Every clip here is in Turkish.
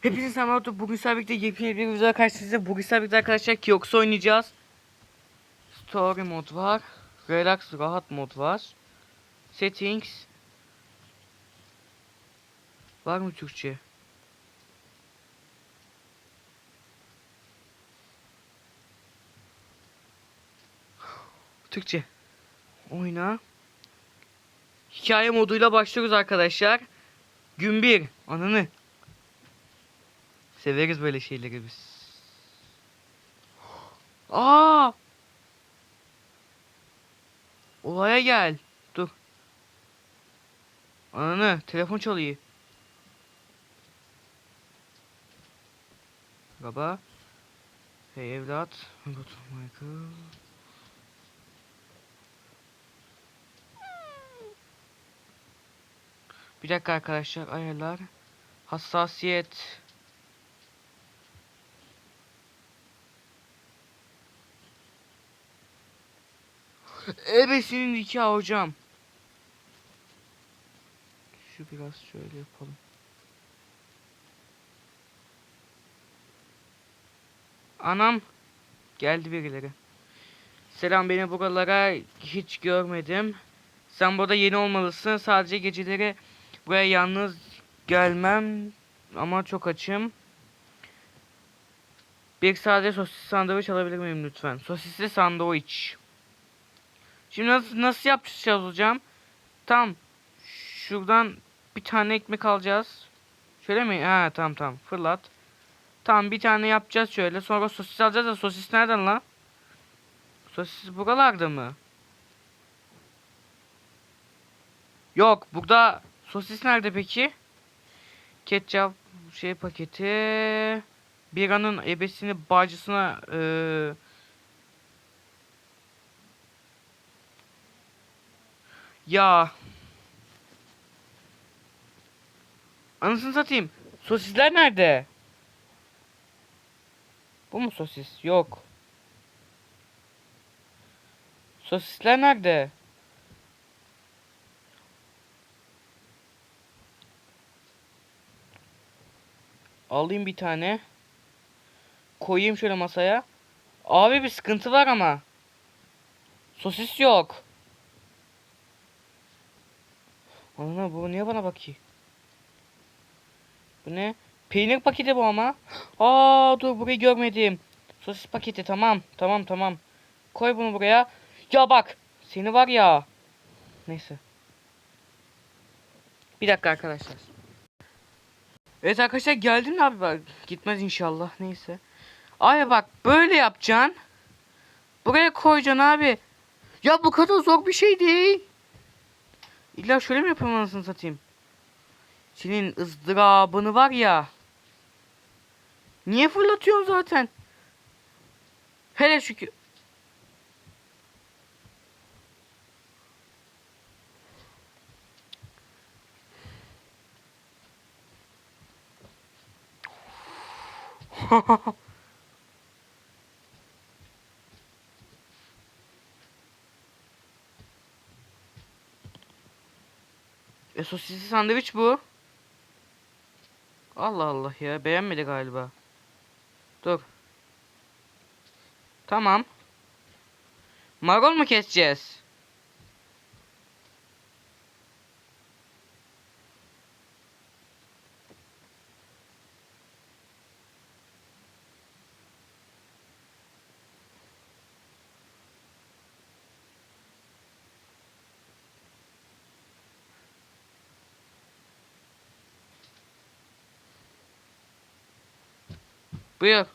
Hepinize selam Bugün sabit'te yepyeni bir videoda karşınızda. Bugün sabit'te arkadaşlar Kiox oynayacağız. Story mod var. Relax rahat mod var. Settings. Var mı Türkçe? Türkçe. Oyna. Hikaye moduyla başlıyoruz arkadaşlar. Gün 1. Ananı. Severiz böyle şeyleri biz. Aa! Olaya gel. Dur. Ananı telefon çalıyor. Baba. Hey evlat. To Michael. Bir dakika arkadaşlar ayarlar. Hassasiyet. Ebesinin nikahı hocam. Şu biraz şöyle yapalım. Anam. Geldi birileri. Selam beni buralara hiç görmedim. Sen burada yeni olmalısın. Sadece geceleri buraya yalnız gelmem. Ama çok açım. Bir sade sosis sandviç alabilir miyim lütfen? Sosisli sandviç. Şimdi nasıl, nasıl yapacağız hocam? Tam şuradan bir tane ekmek alacağız. Şöyle mi? Ha tamam tamam. Fırlat. Tamam bir tane yapacağız şöyle. Sonra sosis alacağız da sosis nereden lan? Sosis buralarda mı? Yok burada sosis nerede peki? Ketçap şey paketi. Biranın ebesini bacısına eee Ya. Anasını satayım. Sosisler nerede? Bu mu sosis? Yok. Sosisler nerede? Alayım bir tane. Koyayım şöyle masaya. Abi bir sıkıntı var ama. Sosis yok. Ana bu niye bana bakıyor? Bu ne? Peynir paketi bu ama. Aa dur burayı görmedim. Sosis paketi tamam. Tamam tamam. Koy bunu buraya. Ya bak. Seni var ya. Neyse. Bir dakika arkadaşlar. Evet arkadaşlar geldin abi bak. Gitmez inşallah. Neyse. Abi bak böyle yapacaksın. Buraya koyacaksın abi. Ya bu kadar zor bir şey değil. İlla şöyle mi yapayım anasını satayım? Senin ızdırabını var ya. Niye fırlatıyorsun zaten? Hele şükür. E sosisli sandviç bu. Allah Allah ya beğenmedi galiba. Dur. Tamam. Marul mu keseceğiz? Buyur.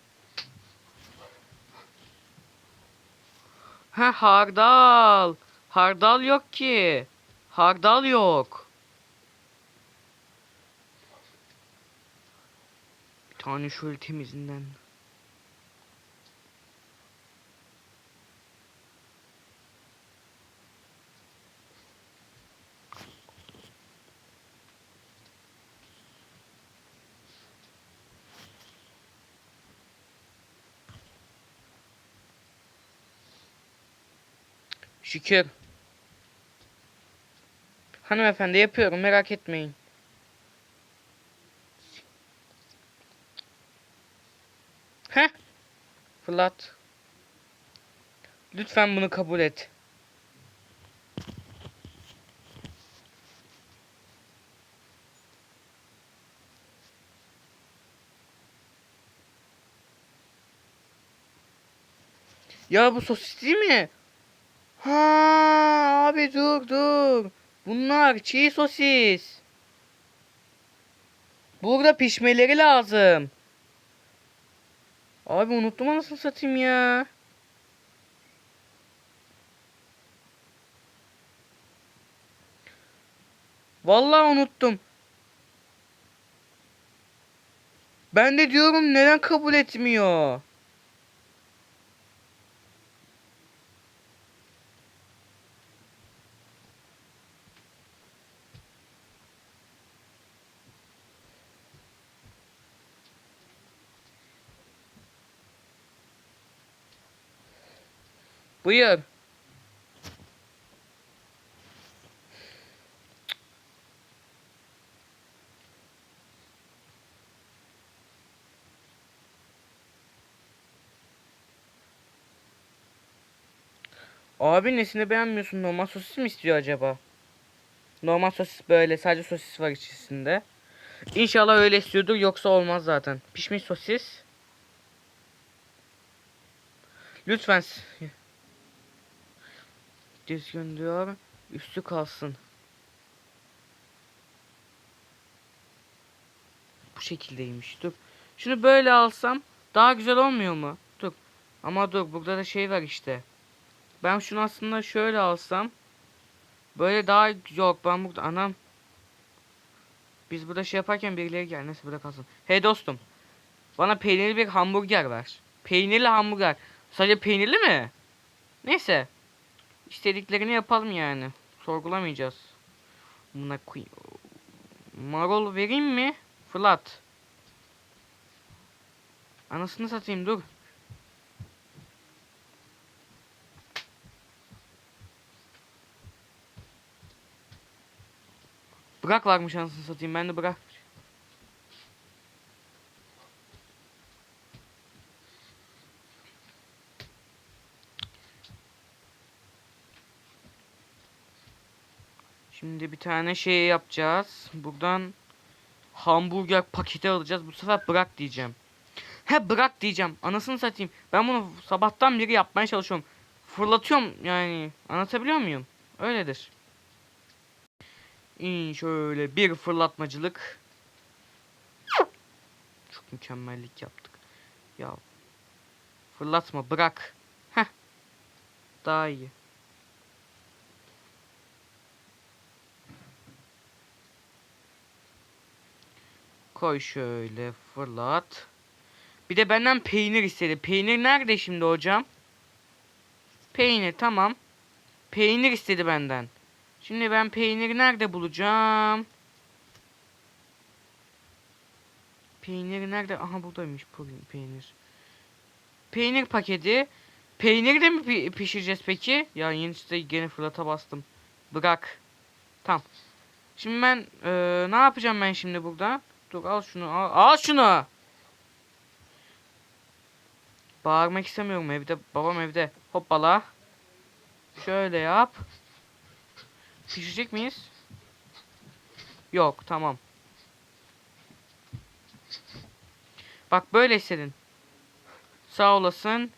Ha hardal. Hardal yok ki. Hardal yok. Bir tane şöyle temizinden. Şükür. Hanımefendi yapıyorum merak etmeyin. Heh. Fırlat. Lütfen bunu kabul et. Ya bu sosis değil mi? Ha abi dur dur. Bunlar çiğ sosis. Burada pişmeleri lazım. Abi unuttum anasını satayım ya. Vallahi unuttum. Ben de diyorum neden kabul etmiyor? Buyur. Abi nesini beğenmiyorsun? Normal sosis mi istiyor acaba? Normal sosis böyle sadece sosis var içerisinde. İnşallah öyle istiyordur yoksa olmaz zaten. Pişmiş sosis. Lütfen. Düzgün diyor. Üstü kalsın. Bu şekildeymiş. Dur. Şunu böyle alsam daha güzel olmuyor mu? Dur. Ama dur burada da şey var işte. Ben şunu aslında şöyle alsam böyle daha yok ben burada anam biz burada şey yaparken birileri gel neyse burada kalsın. Hey dostum. Bana peynirli bir hamburger ver. Peynirli hamburger. Sadece peynirli mi? Neyse. İstediklerini yapalım yani. Sorgulamayacağız. Buna. Marul vereyim mi? Fırlat. Anasını satayım dur. Bırak varmış anasını satayım ben de bırak. Şimdi bir tane şey yapacağız. Buradan hamburger paketi alacağız. Bu sefer bırak diyeceğim. He bırak diyeceğim. Anasını satayım. Ben bunu sabahtan beri yapmaya çalışıyorum. Fırlatıyorum yani. Anlatabiliyor muyum? Öyledir. İn şöyle bir fırlatmacılık. Çok mükemmellik yaptık. Ya fırlatma bırak. Heh. Daha iyi. Koy şöyle fırlat. Bir de benden peynir istedi. Peynir nerede şimdi hocam? Peynir tamam. Peynir istedi benden. Şimdi ben peyniri nerede bulacağım? Peyniri nerede? Aha buradaymış bu peynir. Peynir paketi. Peyniri de mi pi- pişireceğiz peki? Ya yeni işte gene fırlata bastım. Bırak. Tamam. Şimdi ben eee, ne yapacağım ben şimdi burada? Dur al şunu al, al şunu. Bağırmak istemiyorum evde. Babam evde. Hoppala. Şöyle yap. Pişecek miyiz? Yok tamam. Bak böyle istedin. Sağ olasın.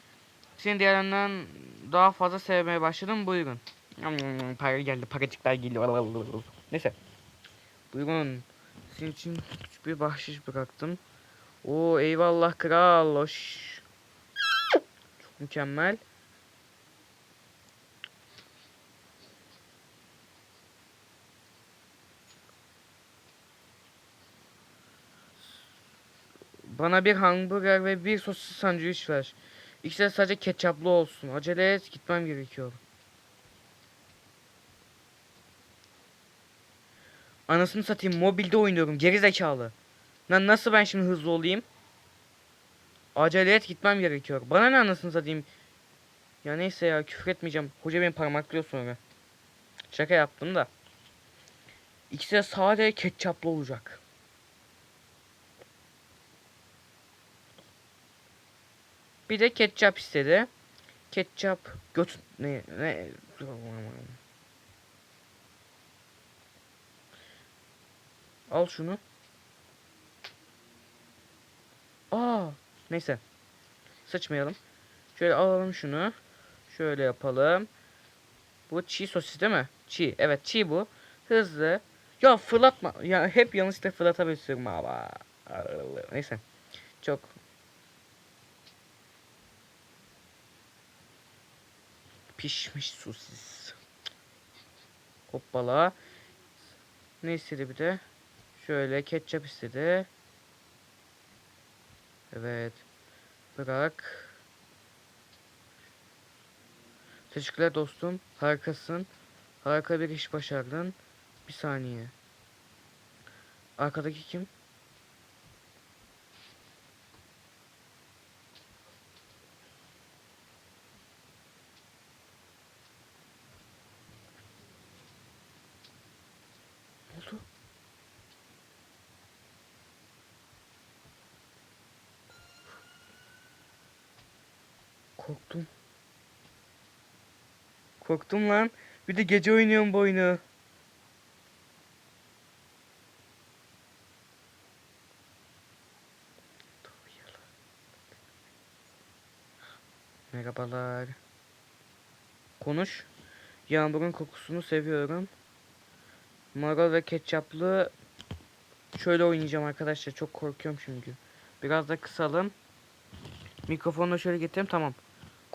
Seni diğerlerinden daha fazla sevmeye başladım. Buyurun. Para geldi. Paracıklar geliyor. Neyse. Buyurun. Senin için küçük bir bahşiş bıraktım. Oo eyvallah kral. Hoş. Çok mükemmel. Bana bir hamburger ve bir sosis sandviç ver. İkisi de sadece ketçaplı olsun. Acele et gitmem gerekiyor. Anasını satayım mobilde oynuyorum geri zekalı. Lan nasıl ben şimdi hızlı olayım? Acele et gitmem gerekiyor. Bana ne anasını satayım? Ya neyse ya küfür etmeyeceğim. Hoca beni parmaklıyor sonra. Şaka yaptım da. İkisi de sade ketçaplı olacak. Bir de ketçap istedi. Ketçap göt ne ne Al şunu. Aa, neyse. Sıçmayalım. Şöyle alalım şunu. Şöyle yapalım. Bu çiğ sosis değil mi? Çiğ. Evet çiğ bu. Hızlı. Ya fırlatma. Ya hep yanlışlıkla fırlatabilirim ama. Neyse. Çok. Pişmiş sosis. Hoppala. Ne istedi bir de? Şöyle ketçap istedi. Evet. Bırak. Teşekkürler dostum. Harikasın. Harika bir iş başardın. Bir saniye. Arkadaki kim? Korktum. Korktum lan. Bir de gece oynuyorum bu oyunu. Merhabalar. Konuş. Yağmurun kokusunu seviyorum. Marul ve ketçaplı şöyle oynayacağım arkadaşlar. Çok korkuyorum çünkü. Biraz da kısalım. Mikrofonu şöyle getireyim. Tamam.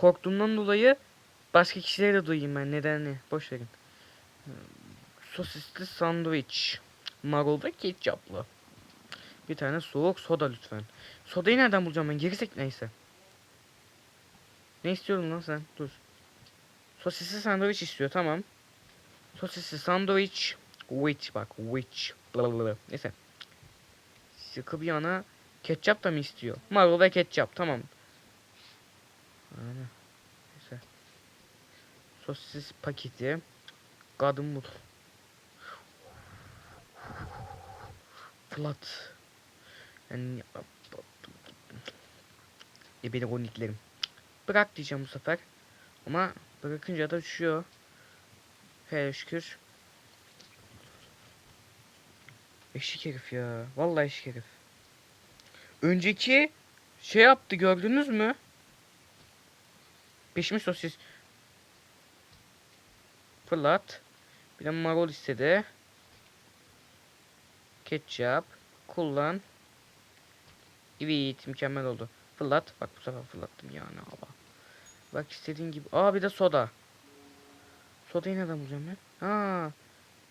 Korktuğumdan dolayı başka kişileri de duyayım ben. Nedenli. Boş verin. Sosisli sandviç. Marul ve ketçaplı. Bir tane soğuk soda lütfen. Sodayı nereden bulacağım ben? Gerizek neyse. Ne istiyorum lan sen? Dur. Sosisli sandviç istiyor. Tamam. Sosisli sandviç. Witch bak. Witch. Blablabla. Neyse. Sıkı bir yana. Ketçap da mı istiyor? Marul ve ketçap. Tamam. Ana. Neyse. Sosis paketi. Kadın bu. Flat. Yani e beni koniklerim. Bırak diyeceğim bu sefer. Ama bırakınca da düşüyor. Hele şükür. Eşik herif ya. Vallahi eşik herif. Önceki şey yaptı gördünüz mü? Pişmiş sosis. Fırlat. Bir de marul istedi. Ketçap. Kullan. Evet mükemmel oldu. Fırlat. Bak bu sefer fırlattım yani ama. Bak istediğin gibi. Aa bir de soda. Sodayı nereden bulacağım ben? Ha.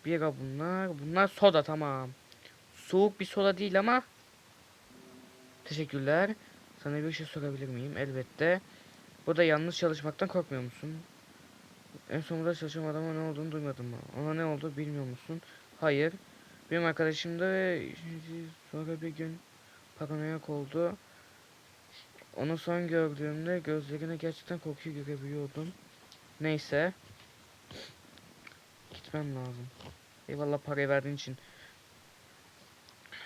Bira bunlar. Bunlar soda tamam. Soğuk bir soda değil ama. Teşekkürler. Sana bir şey sorabilir miyim? Elbette. Burada yalnız çalışmaktan korkmuyor musun? En son burada çalışan adama ne olduğunu duymadın mı? Ona ne oldu bilmiyor musun? Hayır. Benim arkadaşım da sonra bir gün paranoyak oldu. Onu son gördüğümde gözlerine gerçekten korkuyu görebiliyordum. Neyse. Gitmem lazım. Eyvallah parayı verdiğin için.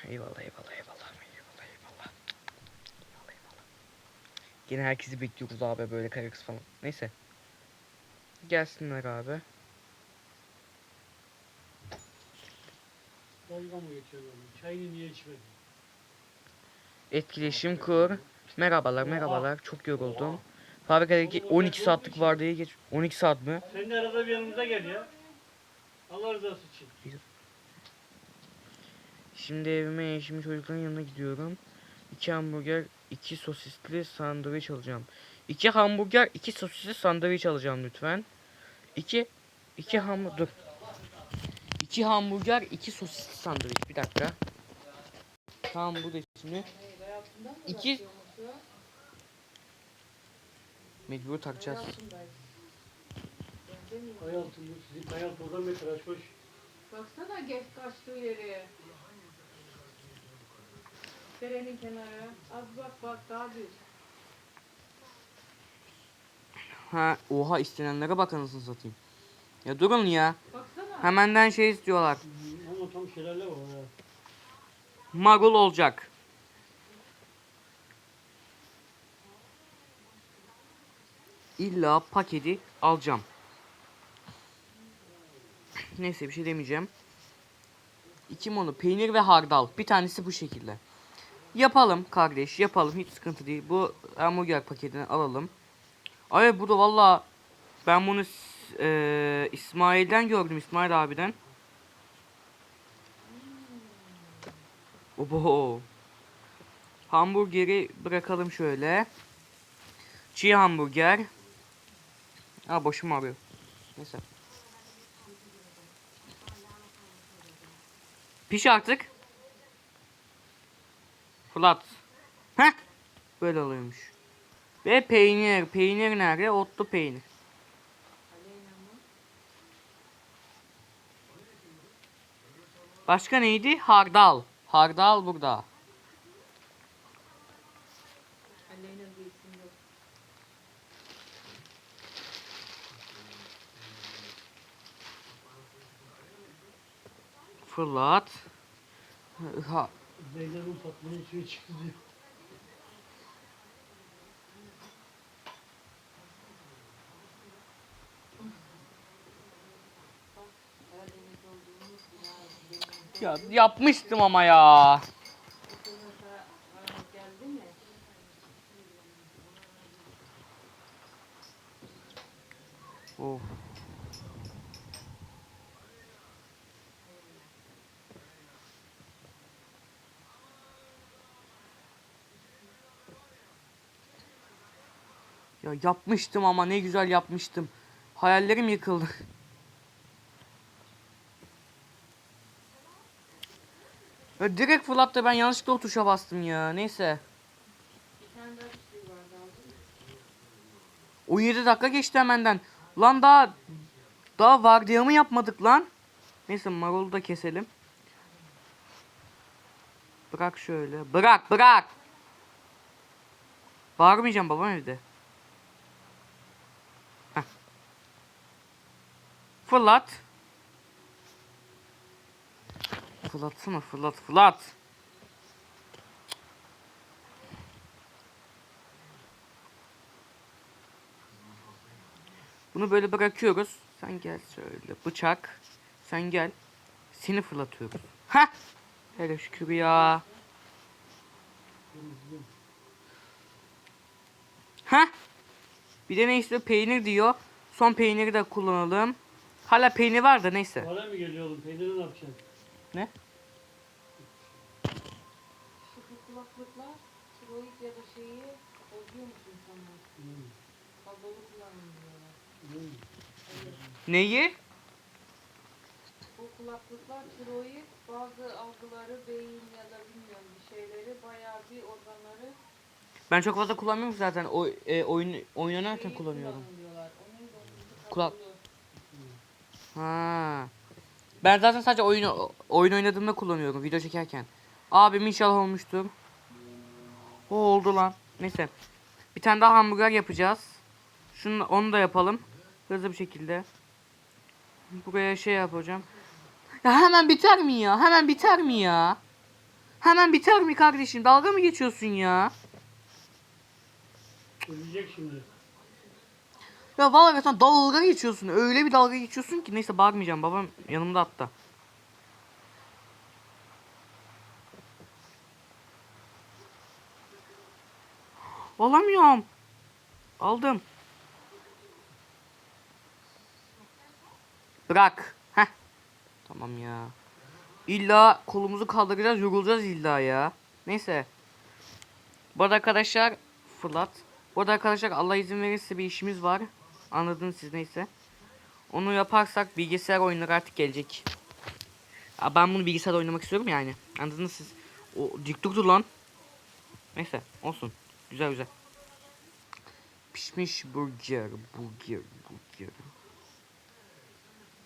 Eyvallah eyvallah. Eyvallah eyvallah. Eyvallah eyvallah. Yine herkesi bekliyoruz abi böyle karaksız falan. Neyse. Gelsinler abi. Dalga mı geçiyorsun? Çayını niye içmedin? Etkileşim kur. Merhabalar merhabalar. Çok yoruldum. Fabrikadaki 12 saatlik var diye geç. 12 saat mi? Sen de arada bir yanımıza gel ya. Allah rızası için. Şimdi evime eşimin çocukların yanına gidiyorum. 2 hamburger, 2 sosisli sandviç alacağım. 2 hamburger, 2 sosisli sandviç alacağım lütfen. 2 2 hamburger dur. 2 hamburger, 2 sosisli sandviç. Bir dakika. Tamam bu da şimdi. 2 Mecbur takacağız. Sizin kay altı oradan metraj koş. Baksana geç kaçtığı yere. Derenin kenarı. Az bak bak daha düz. Ha, oha istenenlere bak anasını satayım. Ya durun ya. Baksana. Hemenden şey istiyorlar. Ama tam şelale var ya. Marul olacak. illa paketi alacağım. Neyse bir şey demeyeceğim. İki monu peynir ve hardal. Bir tanesi bu şekilde. Yapalım kardeş yapalım hiç sıkıntı değil. Bu hamburger paketini alalım. Ay bu da valla ben bunu eee, İsmail'den gördüm İsmail abiden. Obo. Hamburgeri bırakalım şöyle. Çiğ hamburger. Ha boşum ağrıyor. Neyse. Piş artık. Flat. Heh. Böyle oluyormuş. Ve peynir. Peynir nerede? Otlu peynir. Başka neydi? Hardal. Hardal burada. Fırlat. Ha, Zeynep'in Fatma'nın suyu çıktı diyor. Ya yapmıştım ama ya. kızın sana geldi mi? Of. Ya yapmıştım ama ne güzel yapmıştım. Hayallerim yıkıldı. Ya direkt fırlattı ben yanlışlıkla o tuşa bastım ya. Neyse. Bir tane daha bir şey vardı aldın mı? 17 dakika geçti hemenden. Lan daha daha vardiyamı yapmadık lan. Neyse marulu da keselim. Bırak şöyle. Bırak bırak. Bağırmayacağım babam evde. Fırlat. Fırlatsana fırlat fırlat. Bunu böyle bırakıyoruz. Sen gel şöyle. Bıçak. Sen gel. Seni fırlatıyoruz. Ha! Hele şükür ya. Ha! Bir de neyse peynir diyor. Son peyniri de kullanalım. Hala peynir var da neyse. Para mı geliyor oğlum? Peyniri ne yapacaksın? Ne? Şu bu kulaklıklar tiroid ya da şeyi bozuyor musun insanlar? Hmm. Kabloyu kullanmıyorlar. Hmm. Neyi? Bu kulaklıklar tiroid bazı algıları beyin ya da bilmiyorum bir şeyleri bayağı bir organları Ben çok fazla kullanmıyorum zaten. O e, oyun şeyi kullanıyorum. Kulak-. Ha. Ben zaten sadece oyun oyun oynadığımda kullanıyorum video çekerken. Abim inşallah olmuştur. O oldu lan. Neyse. Bir tane daha hamburger yapacağız. Şunu onu da yapalım. Hızlı bir şekilde. Buraya şey yapacağım. Ya hemen biter mi ya? Hemen biter mi ya? Hemen biter mi kardeşim? Dalga mı geçiyorsun ya? Ölecek şimdi. Ya vallahi sen dalga geçiyorsun. Öyle bir dalga geçiyorsun ki neyse bağırmayacağım. Babam yanımda hatta. Alamıyorum. Aldım. Bırak. Heh. Tamam ya. İlla kolumuzu kaldıracağız, yorulacağız illa ya. Neyse. Bu arada arkadaşlar fırlat. Bu arada arkadaşlar Allah izin verirse bir işimiz var. Anladınız siz neyse. Onu yaparsak bilgisayar oyunları artık gelecek. Ya ben bunu bilgisayarda oynamak istiyorum yani. Anladınız siz. O dik durdu lan. Neyse olsun. Güzel güzel. Pişmiş burger, burger, burger.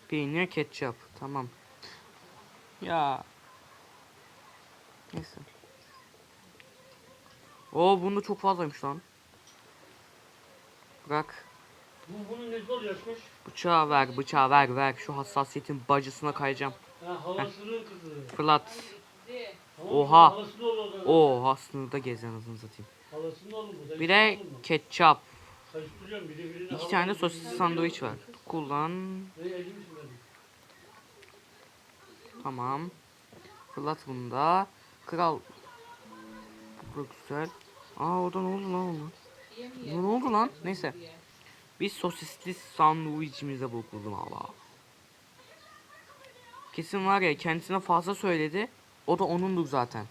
Peynir ketçap. Tamam. Ya. Neyse. Oo bunda çok fazlaymış lan. Bırak. Bu bunun nesi olacakmış? Bıçağı ver, bıçağı ver, ver. Şu hassasiyetin bacısına kayacağım. Ha havasını kızı. Fırlat. De. Tamam, Oha. Havasını olur o zaman. Oo, aslında gezen anasını satayım. Havasını olur. Bir de ketçap. Karıştırıyorum biri birini. İki havalı, tane de sosisli sandviç var. Kullan. Tamam. Fırlat bunu da. Kral. Bu da güzel. Aa orada ne oldu lan? Yemeyelim. Ne oldu lan? Neyse. Biz sosisli sandviçimize bakıldım valla. Kesin var ya kendisine fazla söyledi. O da onundur zaten.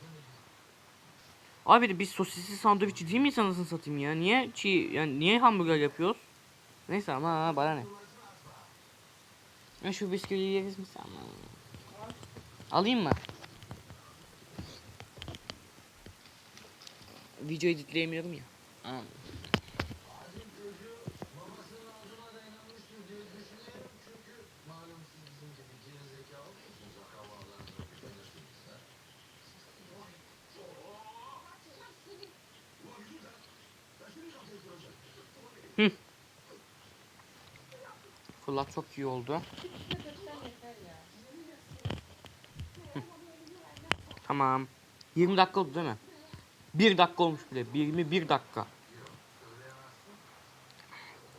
Abi biz sosisli sandviç değil miyiz anasını satayım ya? Niye çiğ yani niye hamburger yapıyoruz? Neyse ama bana ne? Ya şu bisküviyi yeriz mi sen? Alayım mı? Video editleyemiyorum ya. Anam. Fırlat çok iyi oldu. Tamam. 20 dakika oldu değil mi? 1 dakika olmuş bile. 21 dakika.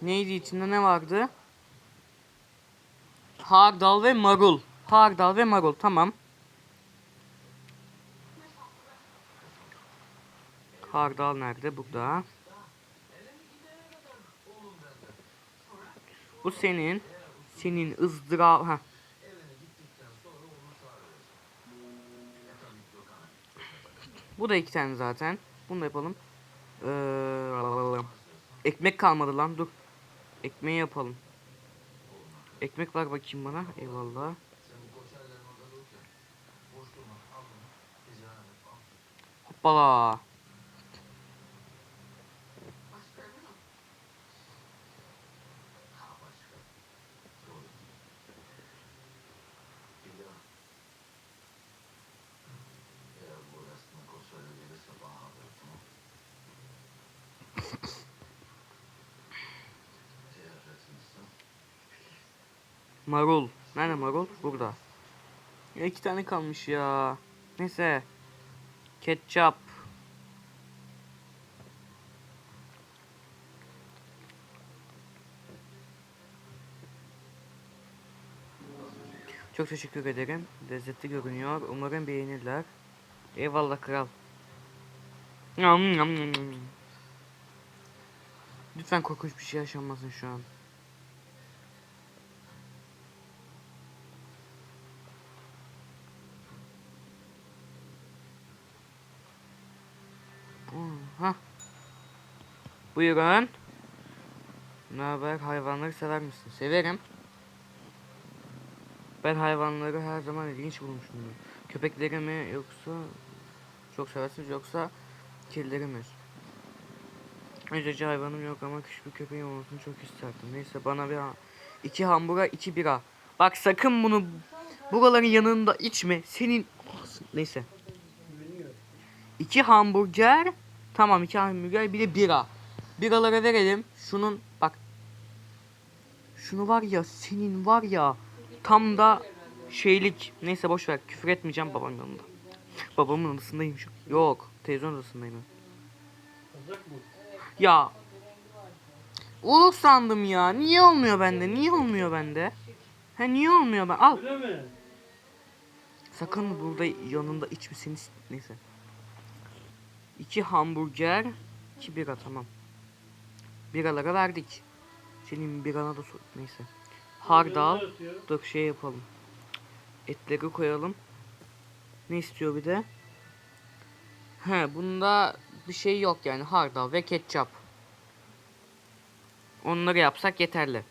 Neydi içinde ne vardı? Hardal ve marul. Hardal ve marul tamam. Hardal nerede? Burada. Bu senin. Senin ızdırap. Ha. Bu da iki tane zaten. Bunu da yapalım. Ee, ekmek kalmadı lan dur. Ekmeği yapalım. Ekmek var bakayım bana. Eyvallah. Hoppala. Marul. Nerede marul? Burada. Ya iki tane kalmış ya. Neyse. Ketçap. Çok teşekkür ederim. Lezzetli görünüyor. Umarım beğenirler. Eyvallah kral. Lütfen korkunç bir şey yaşanmasın şu an. Ha. Buyurun. Ne haber? Hayvanları sever misin? Severim. Ben hayvanları her zaman ilginç bulmuşumdur. Köpekleri mi yoksa çok seversiniz yoksa kedileri mi? Öncece hayvanım yok ama küçük bir köpeğim olmasını çok isterdim. Neyse bana bir ha- iki hamburger iki bira. Bak sakın bunu buraların yanında içme. Senin neyse. İki hamburger. Tamam iki hamburger bir de bira. Biralara verelim. Şunun bak. Şunu var ya senin var ya tam da şeylik. Neyse boş ver küfür etmeyeceğim babamın yanında. Babamın odasındayım şu. Yok televizyon odasındayım ben. Ya. Olur sandım ya. Niye olmuyor bende? Niye olmuyor bende? Ha niye olmuyor ben? Al. Öyle mi? Sakın burada yanında içmesiniz. Neyse. İki hamburger, iki bira tamam. Biralara verdik. Senin birana da sor. Neyse. Hardal. Dur şey yapalım. Etleri koyalım. Ne istiyor bir de? He bunda bir şey yok yani hardal ve ketçap. Onları yapsak yeterli.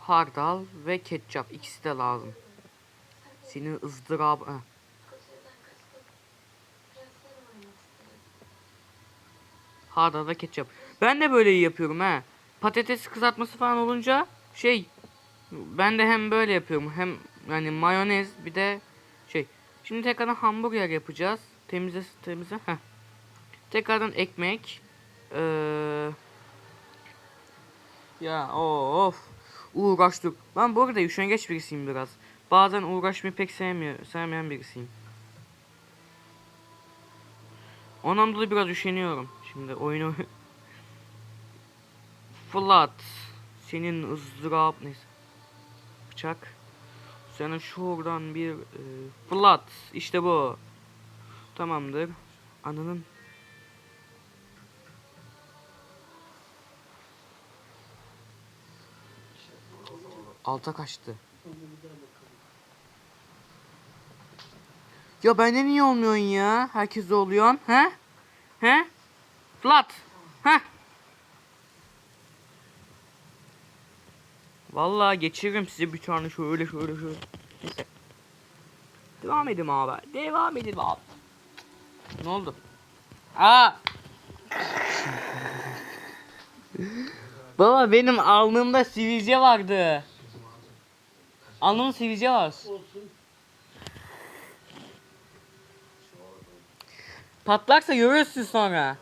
Hardal ve ketçap ikisi de lazım. Senin ızdırap... Heh. Hardal ve ketçap. Ben de böyle yapıyorum ha. Patates kızartması falan olunca şey ben de hem böyle yapıyorum hem yani mayonez bir de şey. Şimdi tekrardan hamburger yapacağız. Temize temize. Heh. Tekrardan ekmek. Ee, ya of. Uğraştık. Ben bu arada üşengeç birisiyim biraz. Bazen uğraşmayı pek sevmiyor, sevmeyen birisiyim. Ondan dolayı biraz üşeniyorum. Şimdi oyunu Flat senin ızdırap neyse. Bıçak. Sana şuradan bir e, flat işte bu. Tamamdır. Ananın. Alta kaçtı. Ya bende niye olmuyorsun ya? Herkes oluyorsun. He? He flat he Vallahi geçiririm size bir tane şöyle şöyle şöyle. Neyse. Devam edin abi. Devam edin abi. Ne oldu? Aa! Baba benim alnımda sivilce vardı. Alnımda sivilce var. Patlarsa görürsün sonra.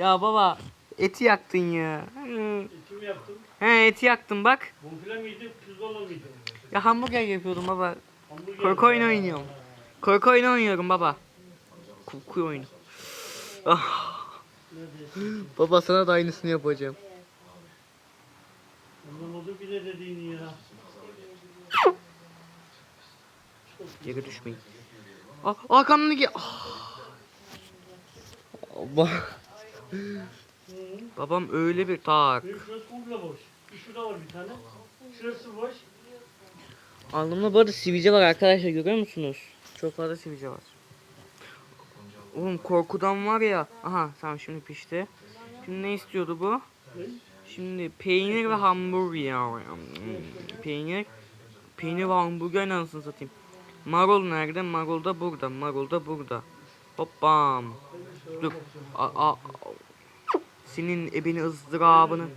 Ya baba eti yaktın ya. Hı. Ekim yaptım. He eti yaktın bak. Bonfile miydi? Pirzola mıydı? Ya hamburger yapıyordum baba. Hamburger. Korku oyunu oynuyorum. Korku oyunu oynuyorum baba. Korku oyunu. Ah. baba sana da aynısını yapacağım. Anlamadım bile dediğini ya. Yere düşmeyin. Ah, arkamdan ki. Ah. Allah. Babam öyle bir tak. Benim şurası komple boş. Bir şurada var bir tane. Şurası boş. Alnımda bu arada sivilce var arkadaşlar görüyor musunuz? Çok fazla sivilce var. Oğlum korkudan var ya. Aha tamam şimdi pişti. Şimdi ne istiyordu bu? Şimdi peynir ve hamburger. Peynir. Peynir ve hamburger anasını satayım. Marul nerede? Marul da burada. Marul da burada. Hoppam. Dur. A, a, senin ebeni ızdırabını.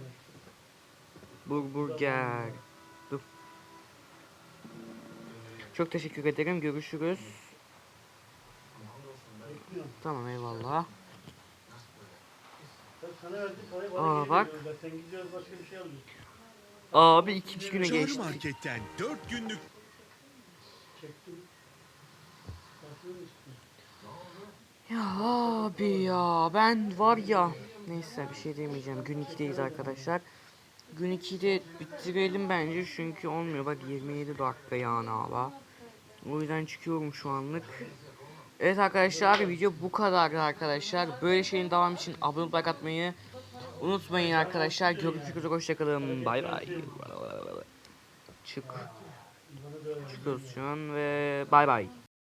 Burger. Dur. Çok teşekkür ederim. Görüşürüz. Tamam eyvallah. Aa, bak. Abi ikinci güne geçtik. Market'ten 4 günlük. Ya abi ya ben var ya neyse bir şey demeyeceğim. Gün 2'deyiz arkadaşlar. Gün 2'de bitirelim bence çünkü olmuyor. Bak 27 dakika yani abi O yüzden çıkıyorum şu anlık. Evet arkadaşlar video bu kadardı arkadaşlar. Böyle şeyin devam için abone olup like atmayı unutmayın arkadaşlar. Görüşürüz hoşçakalın. Bay bay. Çık. Çıkıyoruz şu an ve bay bay